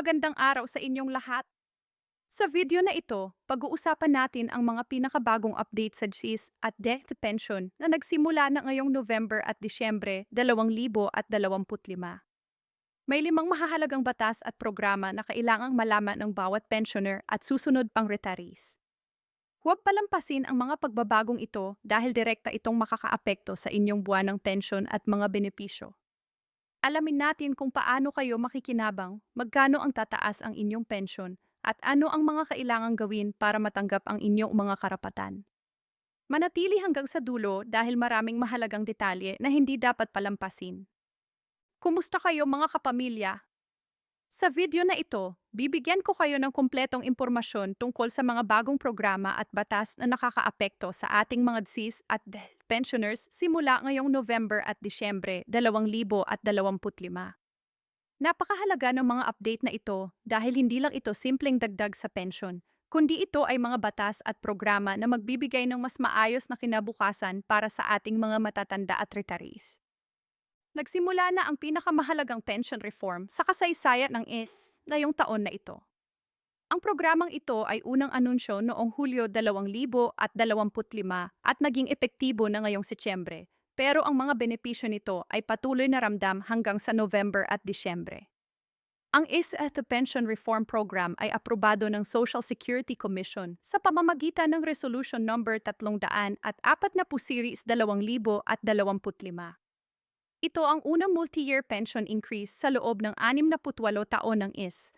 Magandang araw sa inyong lahat. Sa video na ito, pag-uusapan natin ang mga pinakabagong update sa GIS at death pension na nagsimula na ngayong November at Disyembre 2025. May limang mahahalagang batas at programa na kailangang malaman ng bawat pensioner at susunod pang retirees. Huwag palampasin ang mga pagbabagong ito dahil direkta itong makakaapekto sa inyong buwanang pension at mga benepisyo. Alamin natin kung paano kayo makikinabang, magkano ang tataas ang inyong pension, at ano ang mga kailangang gawin para matanggap ang inyong mga karapatan. Manatili hanggang sa dulo dahil maraming mahalagang detalye na hindi dapat palampasin. Kumusta kayo mga kapamilya? Sa video na ito, bibigyan ko kayo ng kumpletong impormasyon tungkol sa mga bagong programa at batas na nakakaapekto sa ating mga DSIS at pensioners simula ngayong November at Disyembre 2025. Napakahalaga ng mga update na ito dahil hindi lang ito simpleng dagdag sa pension, kundi ito ay mga batas at programa na magbibigay ng mas maayos na kinabukasan para sa ating mga matatanda at retirees. Nagsimula na ang pinakamahalagang pension reform sa kasaysayan ng IS ngayong taon na ito. Ang programang ito ay unang anunsyo noong Hulyo 2025 at naging epektibo na ngayong Setyembre, pero ang mga benepisyo nito ay patuloy na ramdam hanggang sa November at Disyembre. Ang at the Pension Reform Program ay aprobado ng Social Security Commission sa pamamagitan ng Resolution Number 300 at 40 Series 2025. Ito ang unang multi-year pension increase sa loob ng 68 taon ng IS.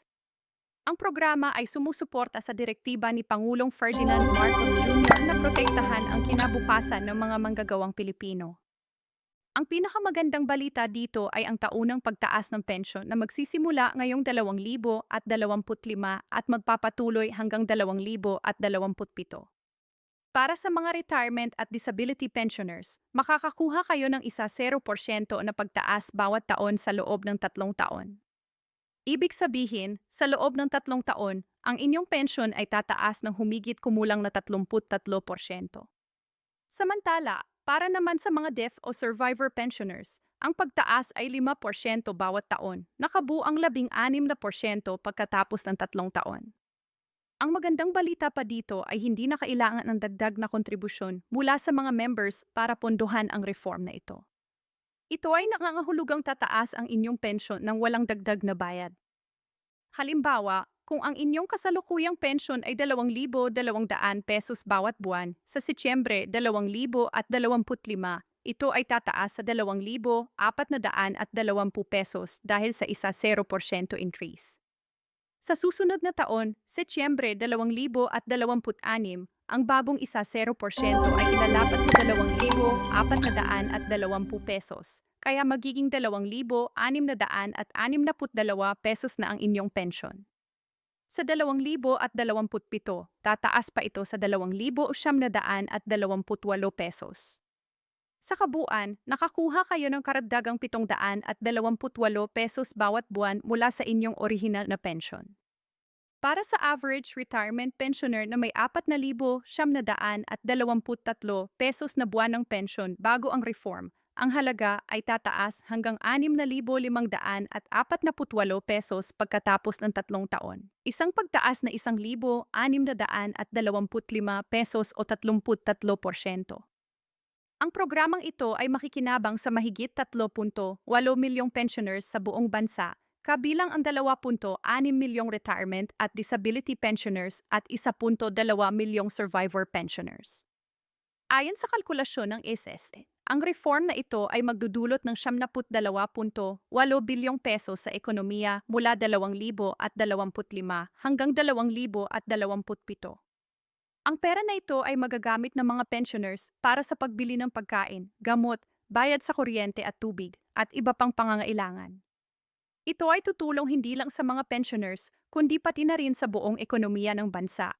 Ang programa ay sumusuporta sa direktiba ni Pangulong Ferdinand Marcos Jr. na protektahan ang kinabukasan ng mga manggagawang Pilipino. Ang pinakamagandang balita dito ay ang taunang pagtaas ng pensyon na magsisimula ngayong 2025 at magpapatuloy hanggang 2027. Para sa mga retirement at disability pensioners, makakakuha kayo ng isa 0% na pagtaas bawat taon sa loob ng tatlong taon. Ibig sabihin, sa loob ng tatlong taon, ang inyong pension ay tataas ng humigit kumulang na 33%. Samantala, para naman sa mga death o survivor pensioners, ang pagtaas ay 5% bawat taon, nakabuang 16% pagkatapos ng tatlong taon. Ang magandang balita pa dito ay hindi na kailangan ng dagdag na kontribusyon mula sa mga members para pondohan ang reform na ito. Ito ay nangangahulugang tataas ang inyong pensyon ng walang dagdag na bayad. Halimbawa, kung ang inyong kasalukuyang pensyon ay 2,200 pesos bawat buwan, sa Setyembre 2025, ito ay tataas sa 2,420 pesos dahil sa isa 0% increase. Sa susunod na taon, Setyembre 2026, ang babong isa 0% ay ilalapat sa 2,420 pesos, kaya magiging 2,662 pesos na ang inyong pensyon. Sa 2027, tataas pa ito sa 2,928 pesos. Sa kabuuan, nakakuha kayo ng karagdagang 728 pesos bawat buwan mula sa inyong orihinal na pension. Para sa average retirement pensioner na may 4,723 pesos na buwanang pension bago ang reform, ang halaga ay tataas hanggang 6,548 pesos pagkatapos ng tatlong taon. Isang pagtaas na 1,625 pesos o 33%. Ang programang ito ay makikinabang sa mahigit 3.8 milyong pensioners sa buong bansa, kabilang ang 2.6 milyong retirement at disability pensioners at 1.2 milyong survivor pensioners. Ayon sa kalkulasyon ng SSE, ang reform na ito ay magdudulot ng 72.8 bilyong peso sa ekonomiya mula 2025 hanggang 2027. Ang pera na ito ay magagamit ng mga pensioners para sa pagbili ng pagkain, gamot, bayad sa kuryente at tubig, at iba pang pangangailangan. Ito ay tutulong hindi lang sa mga pensioners, kundi pati na rin sa buong ekonomiya ng bansa.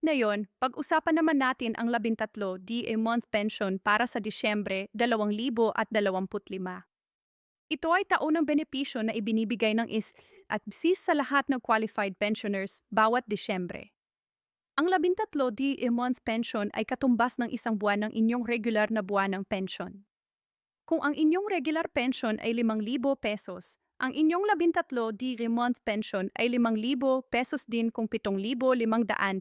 Ngayon, pag-usapan naman natin ang 13 DA month pension para sa Disyembre 2025. Ito ay taon ng benepisyo na ibinibigay ng IS at BSIS sa lahat ng qualified pensioners bawat Disyembre. Ang 13 DA month pension ay katumbas ng isang buwan ng inyong regular na buwan ng pension. Kung ang inyong regular pension ay 5,000 pesos, ang inyong labintatlo di month pension ay 5,000 pesos din kung 7,500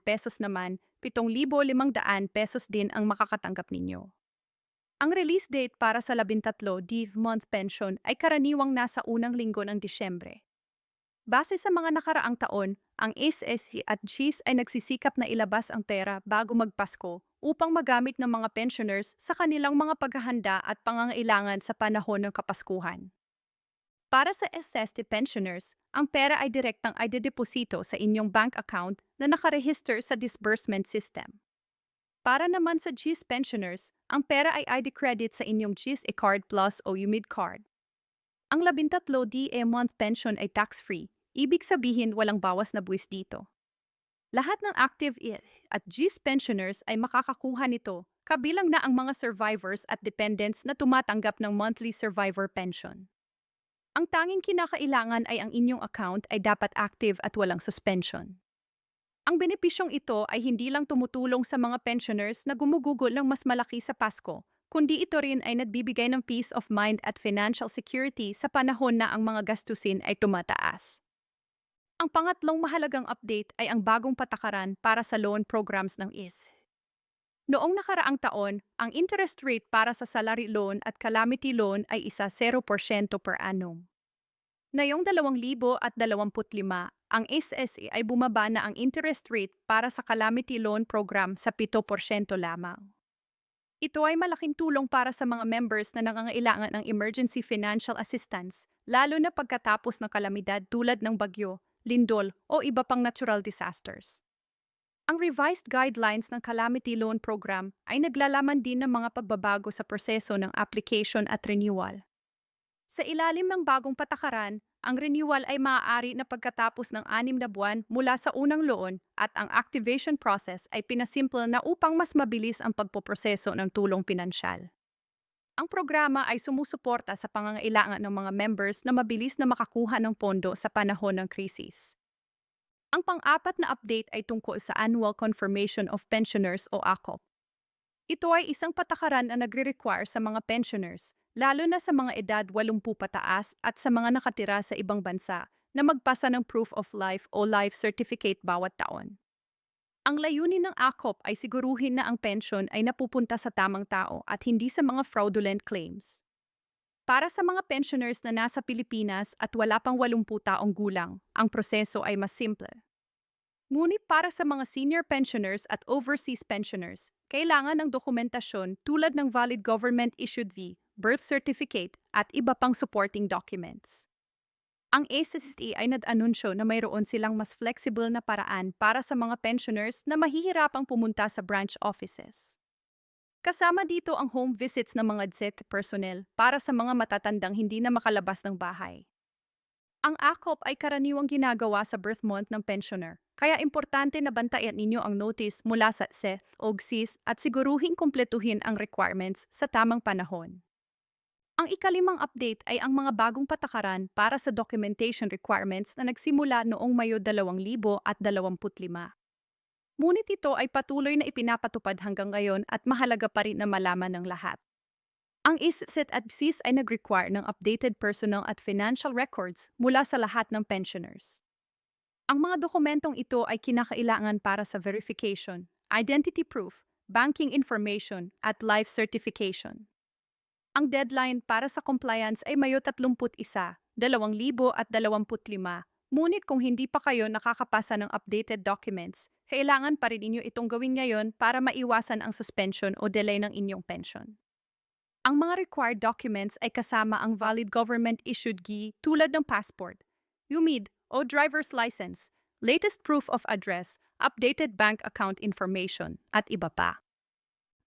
pesos naman, 7,500 pesos din ang makakatanggap ninyo. Ang release date para sa labintatlo di month pension ay karaniwang nasa unang linggo ng Disyembre. Base sa mga nakaraang taon, ang SSC at GIS ay nagsisikap na ilabas ang pera bago magpasko upang magamit ng mga pensioners sa kanilang mga paghahanda at pangangailangan sa panahon ng Kapaskuhan. Para sa SST pensioners, ang pera ay direktang idedeposito sa inyong bank account na nakaregister sa disbursement system. Para naman sa GIS pensioners, ang pera ay ID credit sa inyong GIS e-card plus o UMID card. Ang labintatlo DE month pension ay tax-free, ibig sabihin walang bawas na buwis dito. Lahat ng active at GIS pensioners ay makakakuha nito, kabilang na ang mga survivors at dependents na tumatanggap ng monthly survivor pension. Ang tanging kinakailangan ay ang inyong account ay dapat active at walang suspension. Ang benepisyong ito ay hindi lang tumutulong sa mga pensioners na gumugugol ng mas malaki sa Pasko, kundi ito rin ay nagbibigay ng peace of mind at financial security sa panahon na ang mga gastusin ay tumataas. Ang pangatlong mahalagang update ay ang bagong patakaran para sa loan programs ng IS. Noong nakaraang taon, ang interest rate para sa salary loan at calamity loan ay isa 0% per annum. Ngayong 2025, ang SSE ay bumaba na ang interest rate para sa calamity loan program sa 7% lamang. Ito ay malaking tulong para sa mga members na nangangailangan ng emergency financial assistance, lalo na pagkatapos ng kalamidad tulad ng bagyo, lindol o iba pang natural disasters. Ang revised guidelines ng Calamity Loan Program ay naglalaman din ng mga pagbabago sa proseso ng application at renewal. Sa ilalim ng bagong patakaran, ang renewal ay maaari na pagkatapos ng anim na buwan mula sa unang loon at ang activation process ay pinasimple na upang mas mabilis ang pagpoproseso ng tulong pinansyal. Ang programa ay sumusuporta sa pangangailangan ng mga members na mabilis na makakuha ng pondo sa panahon ng krisis. Ang pang-apat na update ay tungkol sa Annual Confirmation of Pensioners o ACOP. Ito ay isang patakaran na nagre-require sa mga pensioners, lalo na sa mga edad 80 pataas at sa mga nakatira sa ibang bansa, na magpasa ng Proof of Life o Life Certificate bawat taon. Ang layunin ng ACOP ay siguruhin na ang pensyon ay napupunta sa tamang tao at hindi sa mga fraudulent claims. Para sa mga pensioners na nasa Pilipinas at wala pang 80 taong gulang, ang proseso ay mas simple. Ngunit para sa mga senior pensioners at overseas pensioners, kailangan ng dokumentasyon tulad ng valid government-issued V, birth certificate, at iba pang supporting documents. Ang ACST ay nag-anunsyo na mayroon silang mas flexible na paraan para sa mga pensioners na mahihirapang pumunta sa branch offices. Kasama dito ang home visits ng mga DZET personnel para sa mga matatandang hindi na makalabas ng bahay. Ang ACOP ay karaniwang ginagawa sa birth month ng pensioner, kaya importante na bantayan ninyo ang notice mula sa SET o GSIS at siguruhin kumpletuhin ang requirements sa tamang panahon. Ang ikalimang update ay ang mga bagong patakaran para sa documentation requirements na nagsimula noong Mayo 2025. Ngunit ito ay patuloy na ipinapatupad hanggang ngayon at mahalaga pa rin na malaman ng lahat. Ang ISSET at BSIS ay nag-require ng updated personal at financial records mula sa lahat ng pensioners. Ang mga dokumentong ito ay kinakailangan para sa verification, identity proof, banking information, at life certification. Ang deadline para sa compliance ay Mayo 31, 2025, ngunit kung hindi pa kayo nakakapasa ng updated documents, kailangan pa rin inyo itong gawin ngayon para maiwasan ang suspension o delay ng inyong pension. Ang mga required documents ay kasama ang valid government-issued GI tulad ng passport, UMID o driver's license, latest proof of address, updated bank account information, at iba pa.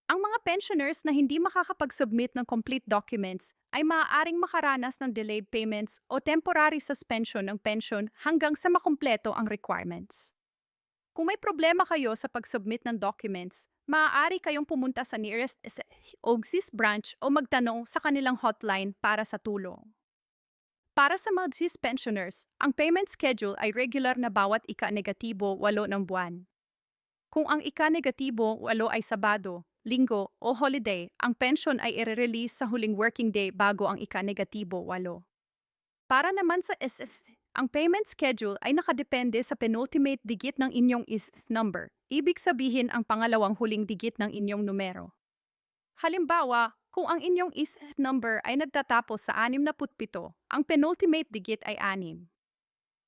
Ang mga pensioners na hindi makakapag-submit ng complete documents ay maaaring makaranas ng delayed payments o temporary suspension ng pension hanggang sa makumpleto ang requirements. Kung may problema kayo sa pag-submit ng documents, maaari kayong pumunta sa nearest OGSIS branch o magtanong sa kanilang hotline para sa tulong. Para sa mga GSIS pensioners, ang payment schedule ay regular na bawat ika-negatibo walo ng buwan. Kung ang ika-negatibo walo ay Sabado, Linggo o holiday, ang pension ay i-release sa huling working day bago ang ika-negatibo walo. Para naman sa SS, ang payment schedule ay nakadepende sa penultimate digit ng inyong IST number. Ibig sabihin ang pangalawang huling digit ng inyong numero. Halimbawa, kung ang inyong IST number ay nagtatapos sa 67, ang penultimate digit ay 6.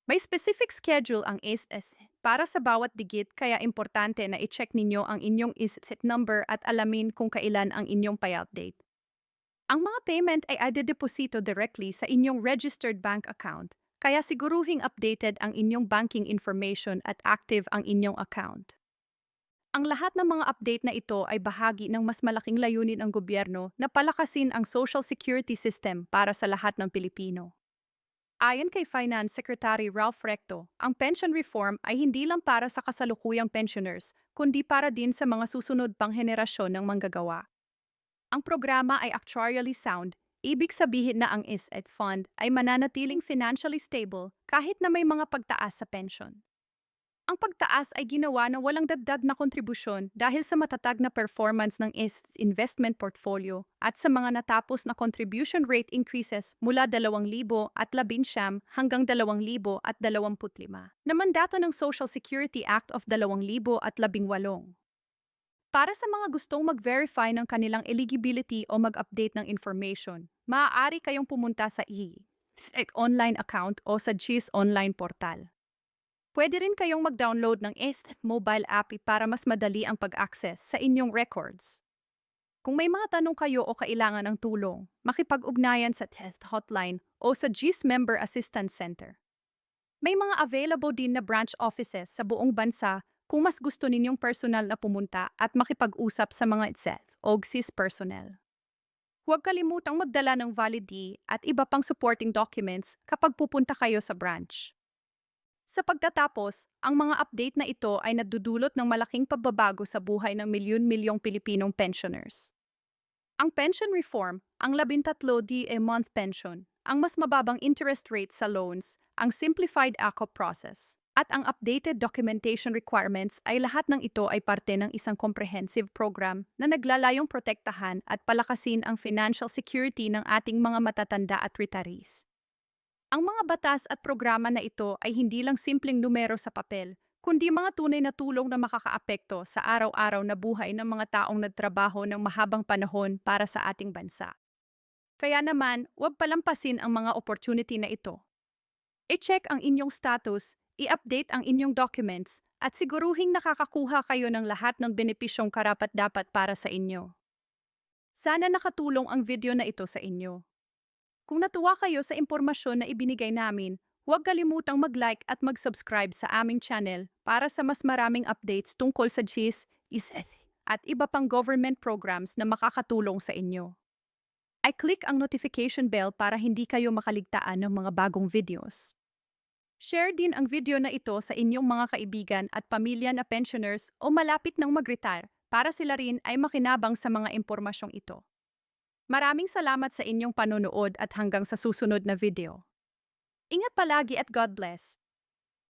May specific schedule ang ISS para sa bawat digit kaya importante na i-check ninyo ang inyong IST number at alamin kung kailan ang inyong payout date. Ang mga payment ay adedeposito directly sa inyong registered bank account, kaya siguruhing updated ang inyong banking information at active ang inyong account. Ang lahat ng mga update na ito ay bahagi ng mas malaking layunin ng gobyerno na palakasin ang social security system para sa lahat ng Pilipino. Ayon kay Finance Secretary Ralph Recto, ang pension reform ay hindi lang para sa kasalukuyang pensioners, kundi para din sa mga susunod pang henerasyon ng manggagawa. Ang programa ay actuarially sound, ibig sabihin na ang ISET fund ay mananatiling financially stable kahit na may mga pagtaas sa pension. Ang pagtaas ay ginawa na walang dagdag na kontribusyon dahil sa matatag na performance ng investment portfolio at sa mga natapos na contribution rate increases mula 2,000 at 11 hanggang 2,000 at 25 na mandato ng Social Security Act of 2018. Para sa mga gustong mag-verify ng kanilang eligibility o mag-update ng information, maaari kayong pumunta sa e online account o sa GIS online portal. Pwede rin kayong mag-download ng EST mobile app para mas madali ang pag-access sa inyong records. Kung may mga tanong kayo o kailangan ng tulong, makipag-ugnayan sa TEST hotline o sa GIS Member Assistance Center. May mga available din na branch offices sa buong bansa kung mas gusto ninyong personal na pumunta at makipag-usap sa mga ITSET o GSIS personnel. Huwag kalimutang magdala ng valid ID at iba pang supporting documents kapag pupunta kayo sa branch. Sa pagtatapos, ang mga update na ito ay nadudulot ng malaking pagbabago sa buhay ng milyon-milyong Pilipinong pensioners. Ang pension reform, ang 13 DA month pension, ang mas mababang interest rate sa loans, ang simplified ACO process, at ang updated documentation requirements ay lahat ng ito ay parte ng isang comprehensive program na naglalayong protektahan at palakasin ang financial security ng ating mga matatanda at retirees. Ang mga batas at programa na ito ay hindi lang simpleng numero sa papel, kundi mga tunay na tulong na makakaapekto sa araw-araw na buhay ng mga taong nagtrabaho ng mahabang panahon para sa ating bansa. Kaya naman, huwag palampasin ang mga opportunity na ito. I-check ang inyong status i-update ang inyong documents at siguruhing nakakakuha kayo ng lahat ng benepisyong karapat-dapat para sa inyo. Sana nakatulong ang video na ito sa inyo. Kung natuwa kayo sa impormasyon na ibinigay namin, huwag kalimutang mag-like at mag-subscribe sa aming channel para sa mas maraming updates tungkol sa GIS, ISET, at iba pang government programs na makakatulong sa inyo. I-click ang notification bell para hindi kayo makaligtaan ng mga bagong videos. Share din ang video na ito sa inyong mga kaibigan at pamilya na pensioners o malapit ng mag-retire para sila rin ay makinabang sa mga impormasyong ito. Maraming salamat sa inyong panonood at hanggang sa susunod na video. Ingat palagi at God bless.